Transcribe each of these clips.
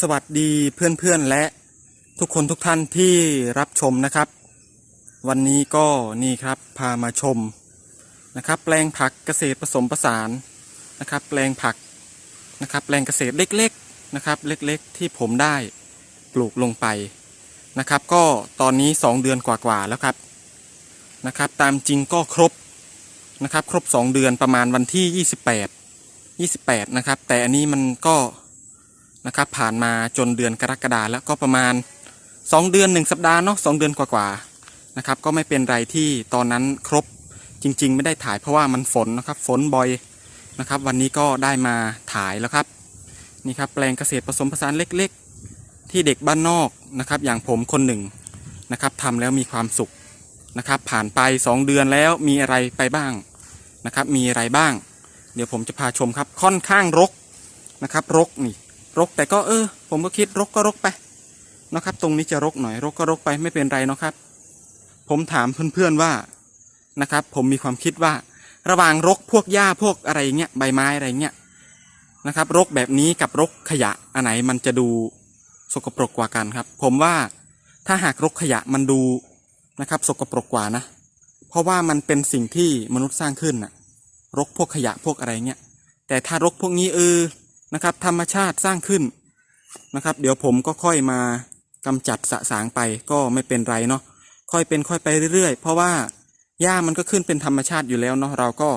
สวัสดีเพื่อนๆและทุกคนทุกท่านที่รับชมนะครับ วันนี้ก็นี่ครับพามาชมนะครับ แปลงผักเกษตรผสมผสานนะครับ แปลงผักนะครับ แปลงเกษตรเล็กๆนะครับ เล็กๆ ที่ผมได้ปลูกลงไปนะครับ ก็ตอนนี้ 2 เดือนกว่าๆแล้วครับนะครับ ตามจริงก็ครบนะครับ ครบ 2 เดือนประมาณวันที่ 28 28 นะครับ แต่อันนี้มันก็ นะครับผ่านมาจนเดือนกรกฎาแล้วก็ประมาณ 2 เดือน 1 สัปดาห์เนาะสเดือนกว่าๆนะครับก็ไม่เป็นไรที่ตอนนั้นครบจริง ๆ ไม่ได้ถ่ายเพราะว่ามันฝนนะครับฝนบ่อยนะครับ วันนี้ก็ได้มาถ่ายแล้วครับนี่ครับแปลงเกษตรผสมผสานเล็กๆ ที่เด็กบ้านนอกนะครับ อย่างผมคนหนึ่งนะครับทำแล้วมีความสุขนะครับ ผ่านไป 2 เดือนแล้วมีอะไรไปบ้างนะครับ มีอะไรบ้าง เดี๋ยวผมจะพาชมครับค่อนข้างรกนะครับ รกนี่ รกแต่ก็เออ ผมก็คิดรกก็รกไปนะครับ ตรงนี้จะรกหน่อยรกก็รกไปไม่เป็นไรนะครับ ผมถามเพื่อนๆว่านะครับ ผมมีความคิดว่า ระหว่างรกพวกหญ้าพวกอะไรเงี้ยใบไม้อะไรเงี้ยนะครับ รกแบบนี้กับรกขยะอันไหนมันจะดูสกปรกกว่ากันครับ ผมว่าถ้าหากรกขยะมันดูนะครับ สกปรกกว่านะ เพราะว่ามันเป็นสิ่งที่มนุษย์สร้างขึ้นน่ะรกพวกขยะพวกอะไรเงี้ยแต่ถ้ารกพวกนี้เออ นะครับ ธรรมชาติสร้างขึ้นนะครับ เดี๋ยวผมก็ค่อยมากำจัดสะสางไปก็ไม่เป็นไรเนาะค่อยเป็นค่อยไปเรื่อยๆ เพราะว่าหญ้ามันก็ขึ้นเป็นธรรมชาติอยู่แล้วเนาะเราก็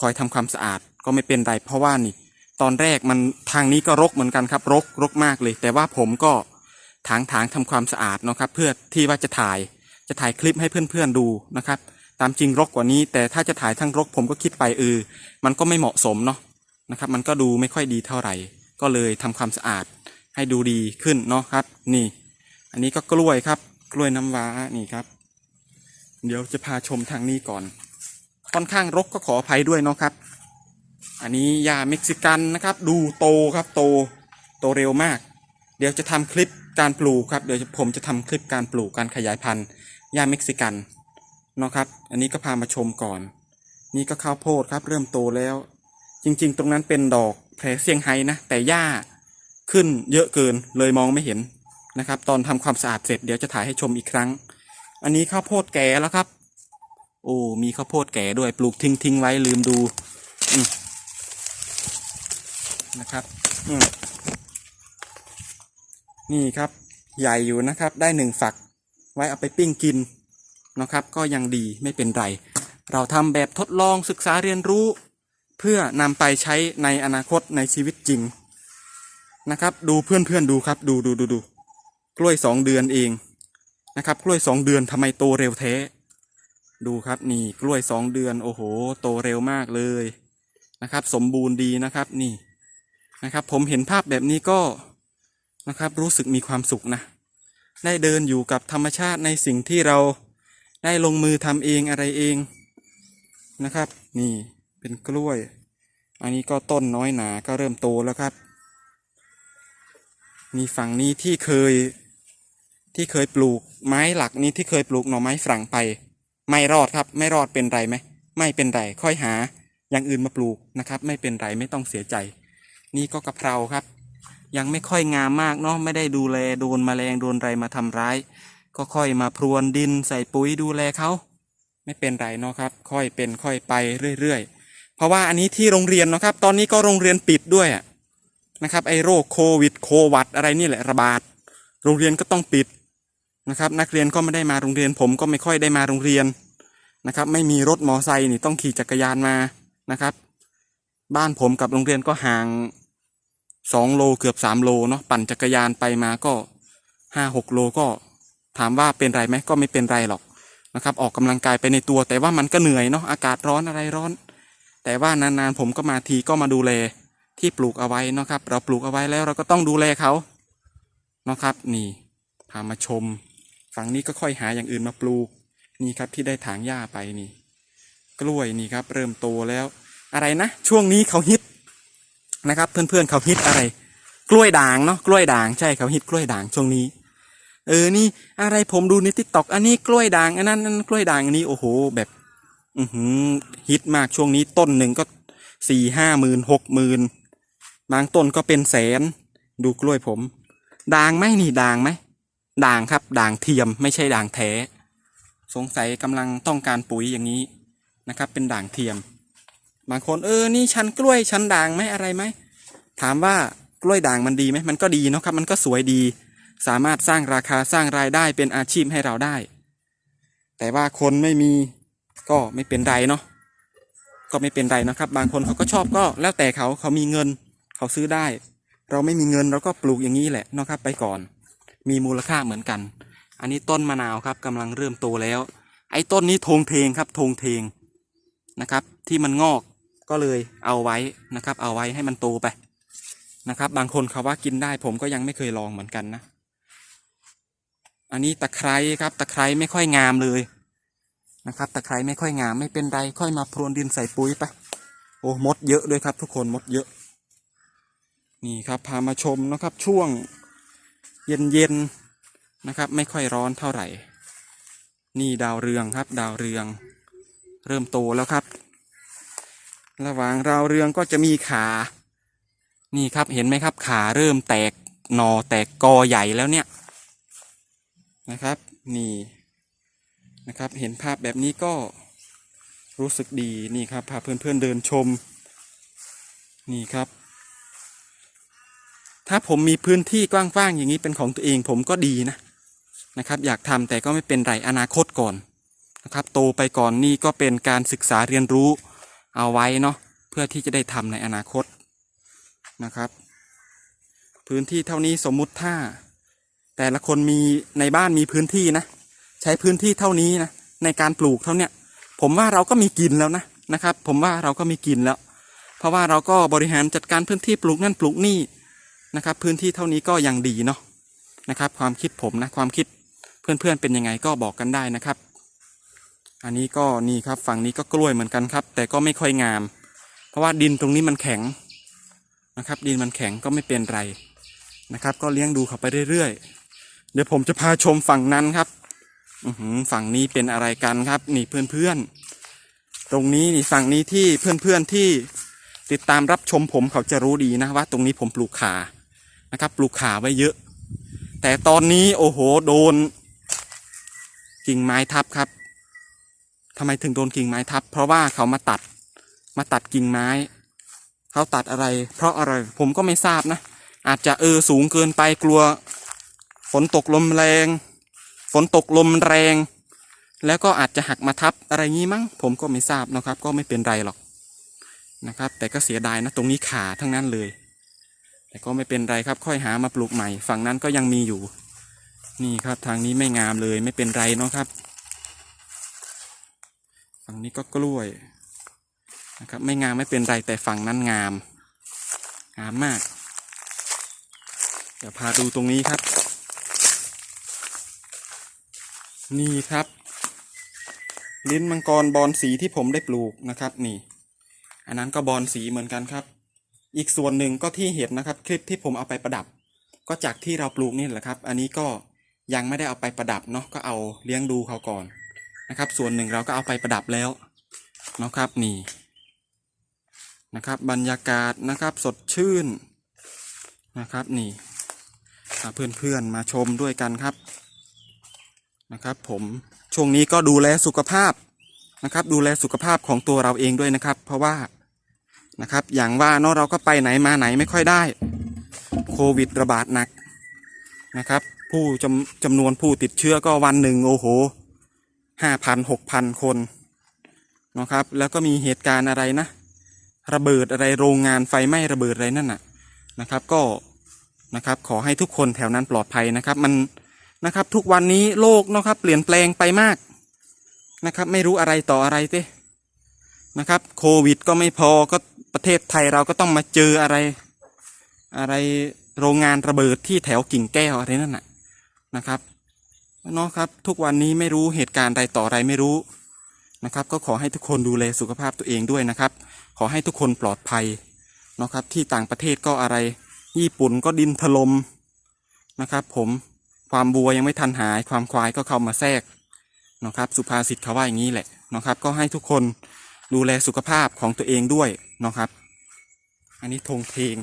คอยทำความสะอาดก็ไม่เป็นไร เพราะว่านี่ ตอนแรกมันทางนี้ก็รกเหมือนกันครับ รกรกมากเลย แต่ว่าผมก็ถางถางทำความสะอาดเนาะครับ เพื่อที่ว่าจะถ่ายจะถ่ายคลิปให้เพื่อนๆดูนะครับ ตามจริงรกกว่านี้ แต่ถ้าจะถ่ายทั้งรกผมก็คิดไปเออมันก็ไม่เหมาะสมเนาะ นะครับ มันก็ดูไม่ค่อยดีเท่าไหร่ ก็เลยทำความสะอาดให้ดูดีขึ้นเนาะครับ นี่ อันนี้ก็กล้วยครับ กล้วยน้ำว้านี่ครับ เดี๋ยวจะพาชมทางนี้ก่อน ค่อนข้างรกก็ขออภัยด้วยเนาะครับ อันนี้ยาเม็กซิกันนะครับ ดูโตครับโต โตเร็วมาก เดี๋ยวจะทำคลิปการปลูกครับ เดี๋ยวผมจะทำคลิปการปลูกการขยายพันธุ์ยาเม็กซิกันเนาะครับ อันนี้ก็พามาชมก่อน นี่ก็ข้าวโพดครับ เริ่มโตแล้ว จริงๆ ตรงนั้นเป็นดอกแผลเซียงไฮ้นะ แต่หญ้าขึ้นเยอะเกินเลยมองไม่เห็นนะครับ ตอนทำความสะอาดเสร็จเดี๋ยวจะถ่ายให้ชมอีกครั้ง อันนี้ข้าวโพดแก่แล้วครับ โอ้มีข้าวโพดแก่ด้วยปลูกทิ้งทิ้งๆไว้ลืมดูอืนะครับอืนี่ครับ ใหญ่อยู่นะครับได้หนึ่งฝัก ไว้เอาไปปิ้งกินนะครับ ก็ยังดีไม่เป็นไร เราทำแบบทดลองศึกษาเรียนรู้ เพื่อนำไปใช้ในอนาคตในชีวิตจริงนะครับ ดูเพื่อนๆดูครับ ดูดูดูดูกล้วยสองเดือนเองนะครับ กล้วยสองเดือนทำไมโตเร็วแท้ ดูครับนี่กล้วยสองเดือน โอ้โห โตเร็วมากเลยนะครับ สมบูรณ์ดีนะครับนี่นะครับ ผมเห็นภาพแบบนี้ก็นะครับรู้สึกมีความสุขนะ ได้เดินอยู่กับธรรมชาติในสิ่งที่เราได้ลงมือทำเองอะไรเองนะครับ นี่ เป็นกล้วย อันนี้ก็ต้นน้อยหนาก็เริ่มโตแล้วครับ มีฝั่งนี้ที่เคยที่เคยปลูกไม้หลักนี้ที่เคยปลูกหน่อไม้ฝรั่งไป ไม่รอดครับ ไม่รอดเป็นไรไหมไม่เป็นไรค่อยหาอย่างอื่นมาปลูกนะครับ ไม่เป็นไรไม่ต้องเสียใจ นี่ก็กะเพราครับ ยังไม่ค่อยงามมากเนาะไม่ได้ดูแลโดนแมลงโดนอะไรมาทำร้าย ก็ค่อยมาพรวนดินใส่ปุ๋ยดูแลเขาไม่เป็นไรเนาะครับ ค่อยเป็นค่อยไปเรื่อยๆ เพราะว่าอันนี้ที่โรงเรียนนะครับ ตอนนี้ก็โรงเรียนปิดด้วยนะครับ ไอ้โรคโควิด โควัดอะไรนี่แหละระบาด โรงเรียนก็ต้องปิดนะครับ นักเรียนก็ไม่ได้มาโรงเรียน ผมก็ไม่ค่อยได้มาโรงเรียนนะครับ ไม่มีรถมอไซค์นี่ต้องขี่จักรยานมานะครับ บ้านผมกับโรงเรียนก็ห่างสองโลเกือบสามโลเนาะปั่นจักรยานไปมาก็ห้าหกโลก็ถามว่าเป็นไรไหมก็ไม่เป็นไรหรอกนะครับ ออกกำลังกายไปในตัวแต่ว่ามันก็เหนื่อยเนาะอากาศร้อนอะไรร้อน แต่ว่านานๆผมก็มาทีก็มาดูแลที่ปลูกเอาไว้นะครับ เราปลูกเอาไว้แล้วเราก็ต้องดูแลเขาเนาะครับ นี่พามาชม ฝั่งนี้ก็ค่อยหาอย่างอื่นมาปลูก นี่ครับที่ได้ถางหญ้าไปนี่ กล้วยนี่ครับ เริ่มโตแล้ว อะไรนะช่วงนี้เขาฮิตนะครับ เพื่อนๆเขาฮิตอะไร กล้วยด่างเนาะกล้วยด่างใช่เขาฮิตกล้วยด่างช่วงนี้เออ นี่อะไรผมดูในทิกตอกอันนี้กล้วยด่าง อันนั้นอันนั้นกล้วยด่างอันนี้ โอ้โห แบบ อือหือฮิตมากช่วงนี้ต้นหนึ่งก็สี่ห้าหมื่นหกหมื่นบางต้นก็เป็นแสน ดูกล้วยผม ด่างไหมนี่ด่างไหมด่างครับด่างเทียมไม่ใช่ด่างแท้ สงสัยกำลังต้องการปุ๋ยอย่างนี้นะครับ เป็นด่างเทียม บางคนเออนี่ชั้นกล้วยชั้นด่างไหมอะไรไหมถามว่ากล้วยด่างมันดีไหมมันก็ดีเนาะครับ มันก็สวยดี สามารถสร้างราคาสร้างรายได้เป็นอาชีพให้เราได้ แต่ว่าคนไม่มี ก็ไม่เป็นไรเนาะก็ไม่เป็นไรนะครับ บางคนเขาก็ชอบก็แล้วแต่เขาเขามีเงินเขาซื้อได้ เราไม่มีเงินเราก็ปลูกอย่างนี้แหละนะครับ ไปก่อน มีมูลค่าเหมือนกัน อันนี้ต้นมะนาวครับกำลังเริ่มโตแล้ว ไอ้ต้นนี้ทงเทงครับทงเทงนะครับ ที่มันงอกก็เลยเอาไว้นะครับ เอาไว้ให้มันโตไปนะครับ บางคนเขาว่ากินได้ผมก็ยังไม่เคยลองเหมือนกันนะ อันนี้ตะไคร้ครับ ตะไคร้ไม่ค่อยงามเลย นะครับตะไคร้ไม่ค่อยงามไม่เป็นไรค่อยมาพรวนดินใส่ปุ๋ยไป โอ้มดเยอะด้วยครับ ทุกคนมดเยอะ นี่ครับพามาชมนะครับช่วงเย็นๆนะครับ ไม่ค่อยร้อนเท่าไหร่ นี่ดาวเรืองครับ ดาวเรือง เริ่มโตแล้วครับ ระหว่างดาวเรืองก็จะมีขา นี่ครับเห็นไหมครับ ขาเริ่มแตกหนอแตกกอใหญ่แล้วเนี่ยนะครับ นี่ นะครับ เห็นภาพแบบนี้ก็รู้สึกดีนี่ครับพาเพื่อนๆเดินชม นี่ครับ ถ้าผมมีพื้นที่กว้างๆอย่างนี้เป็นของตัวเองผมก็ดีนะนะครับ อยากทำแต่ก็ไม่เป็นไรอนาคตก่อนนะครับ โตไปก่อนนี่ก็เป็นการศึกษาเรียนรู้เอาไว้เนาะเพื่อที่จะได้ทำในอนาคตนะครับ พื้นที่เท่านี้สมมุติถ้า แต่ละคนมีในบ้านมีพื้นที่นะ ใช้พื้นที่เท่านี้นะในการปลูกเท่าเนี้ยผมว่าเราก็มีกินแล้วนะนะครับ ผมว่าเราก็มีกินแล้ว เพราะว่าเราก็บริหารจัดการพื้นที่ปลูกนั่นปลูกนี่นะครับ พื้นที่เท่านี้ก็ยังดีเนาะนะครับ ความคิดผมนะความคิดเพื่อนๆเป็นยังไงก็บอกกันได้นะครับ อันนี้ก็นี่ครับฝั่งนี้ก็กล้วยเหมือนกันครับ แต่ก็ไม่ค่อยงาม เพราะว่าดินตรงนี้มันแข็งนะครับ ดินมันแข็งก็ไม่เป็นไรนะครับ ก็เลี้ยงดูเขาไปเรื่อยๆเดี๋ยวผมจะพาชมฝั่งนั้นครับ ฝั่งนี้เป็นอะไรกันครับ นี่เพื่อนๆ ตรงนี้นี่ฝั่งนี้ที่เพื่อนๆที่ติดตามรับชมผมเขาจะรู้ดีนะว่า ตรงนี้ผมปลูกขานะครับปลูกขาไว้เยอะ แต่ตอนนี้โอ้โหโดน กิ่งไม้ทับครับทำไมถึงโดนกิ่งไม้ทับ เพราะว่าเขามาตัดมาตัดกิ่งไม้ เขาตัดอะไร เพราะอะไรผมก็ไม่ทราบนะ อาจจะเออสูงเกินไปกลัวฝนตกลมแรง ฝนตกลมแรง แล้วก็อาจจะหักมาทับอะไรงี้มั้ง ผมก็ไม่ทราบนะครับ ก็ไม่เป็นไรหรอกนะครับ แต่ก็เสียดายนะตรงนี้ขาทั้งนั้นเลย แต่ก็ไม่เป็นไรครับ ค่อยหามาปลูกใหม่ ฝั่งนั้นก็ยังมีอยู่ นี่ครับทางนี้ไม่งามเลยไม่เป็นไรเนาะครับ ฝั่งนี้ก็กล้วยนะครับไม่งามไม่เป็นไรแต่ฝั่งนั้นงาม งามมาก เดี๋ยวพาดูตรงนี้ครับ นี่ครับ ลิ้นมังกรบอลสีที่ผมได้ปลูกนะครับนี่ อันนั้นก็บอลสีเหมือนกันครับ อีกส่วนหนึ่งก็ที่เห็นนะครับ คลิปที่ผมเอาไปประดับ ก็จากที่เราปลูกนี่แหละครับ อันนี้ก็ยังไม่ได้เอาไปประดับเนาะก็เอาเลี้ยงดูเขาก่อนนะครับ ส่วนหนึ่งเราก็เอาไปประดับแล้วเนาะครับนี่นะครับบรรยากาศนะครับสดชื่นนะครับนี่พาเพื่อนๆมาชมด้วยกันครับ นะครับ ผมช่วงนี้ก็ดูแลสุขภาพนะครับ ดูแลสุขภาพของตัวเราเองด้วยนะครับ เพราะว่านะครับ อย่างว่าเนาะเราก็ไปไหนมาไหนไม่ค่อยได้โควิดระบาดหนักนะครับ ผู้จำจำนวนผู้ติดเชื้อก็วันหนึ่งโอ้โหห้าพันหกพันคนนะครับ แล้วก็มีเหตุการณ์อะไรนะ ระเบิดอะไรโรงงานไฟไหม้ระเบิดอะไรนั่นน่ะนะครับ ก็นะครับ ขอให้ทุกคนแถวนั้นปลอดภัยนะครับ มัน นะครับ ทุกวันนี้โลกเนาะครับ เปลี่ยนแปลงไปมากนะครับ ไม่รู้อะไรต่ออะไรเต้นะครับ โควิดก็ไม่พอก็ประเทศไทยเราก็ต้องมาเจออะไร อะไรโรงงานระเบิดที่แถวกิ่งแก้วอะไรนั่นน่ะนะครับเนาะครับ ทุกวันนี้ไม่รู้เหตุการณ์ใดต่ออะไรไม่รู้นะครับ ก็ขอให้ทุกคนดูแลสุขภาพตัวเองด้วยนะครับ ขอให้ทุกคนปลอดภัยเนาะครับ ที่ต่างประเทศก็อะไร ญี่ปุ่นก็ดินถล่มนะครับ ผม ความบัวยังไม่ทันหาย ความควายก็เข้ามาแทรกนะครับ สุภาษิตเขาว่าอย่างนี้แหละนะครับ ก็ให้ทุกคนดูแลสุขภาพของตัวเองด้วยนะครับ อันนี้ธงเพลง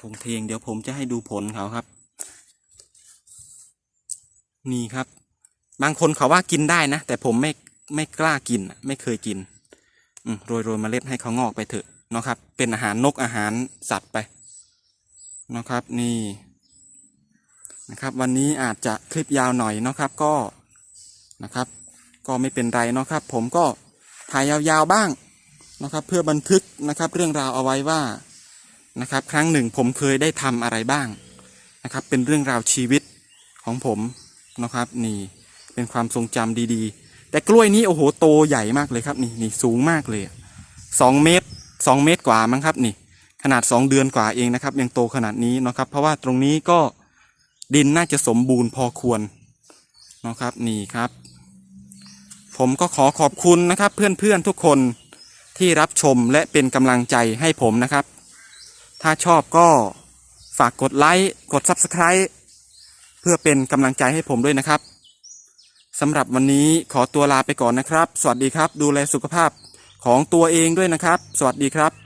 ธงเทงเดี๋ยวผมจะให้ดูผลเขาครับ นี่ครับ บางคนเขาว่ากินได้นะ แต่ผมไม่ไม่กล้ากิน ไม่เคยกินอืมโรยโรยเมล็ดให้เขางอกไปเถอะนะครับ เป็นอาหารนกอาหารสัตว์ไปนะครับ นี่ นะครับวันนี้อาจจะคลิปยาวหน่อยเนาะครับก็นะครับ ก็ไม่เป็นไรเนาะครับ ผมก็ถ่ายยาวๆบ้างนะครับ เพื่อบันทึกนะครับเรื่องราวเอาไว้ว่านะครับ ครั้งหนึ่งผมเคยได้ทำอะไรบ้างนะครับ เป็นเรื่องราวชีวิตของผมนะครับ นี่เป็นความทรงจำดีๆ แต่กล้วยนี้โอ้โหโตใหญ่มากเลยครับนี่นี่สูงมากเลยสองเมตรสองเมตรกว่ามั้งครับนี่ ขนาดสองเดือนกว่าเองนะครับ ยังโตขนาดนี้เนาะครับ เพราะว่าตรงนี้ก็ ดินน่าจะสมบูรณ์พอควรนะครับนี่ครับ ผมก็ขอขอบคุณนะครับ เพื่อนๆทุกคนที่รับชมและเป็นกำลังใจให้ผมนะครับ ถ้าชอบก็ฝากกดไลค์กด Subscribe เพื่อเป็นกำลังใจให้ผมด้วยนะครับสำหรับวันนี้ขอตัวลาไปก่อนนะครับ สวัสดีครับ ดูแลสุขภาพของตัวเองด้วยนะครับ สวัสดีครับ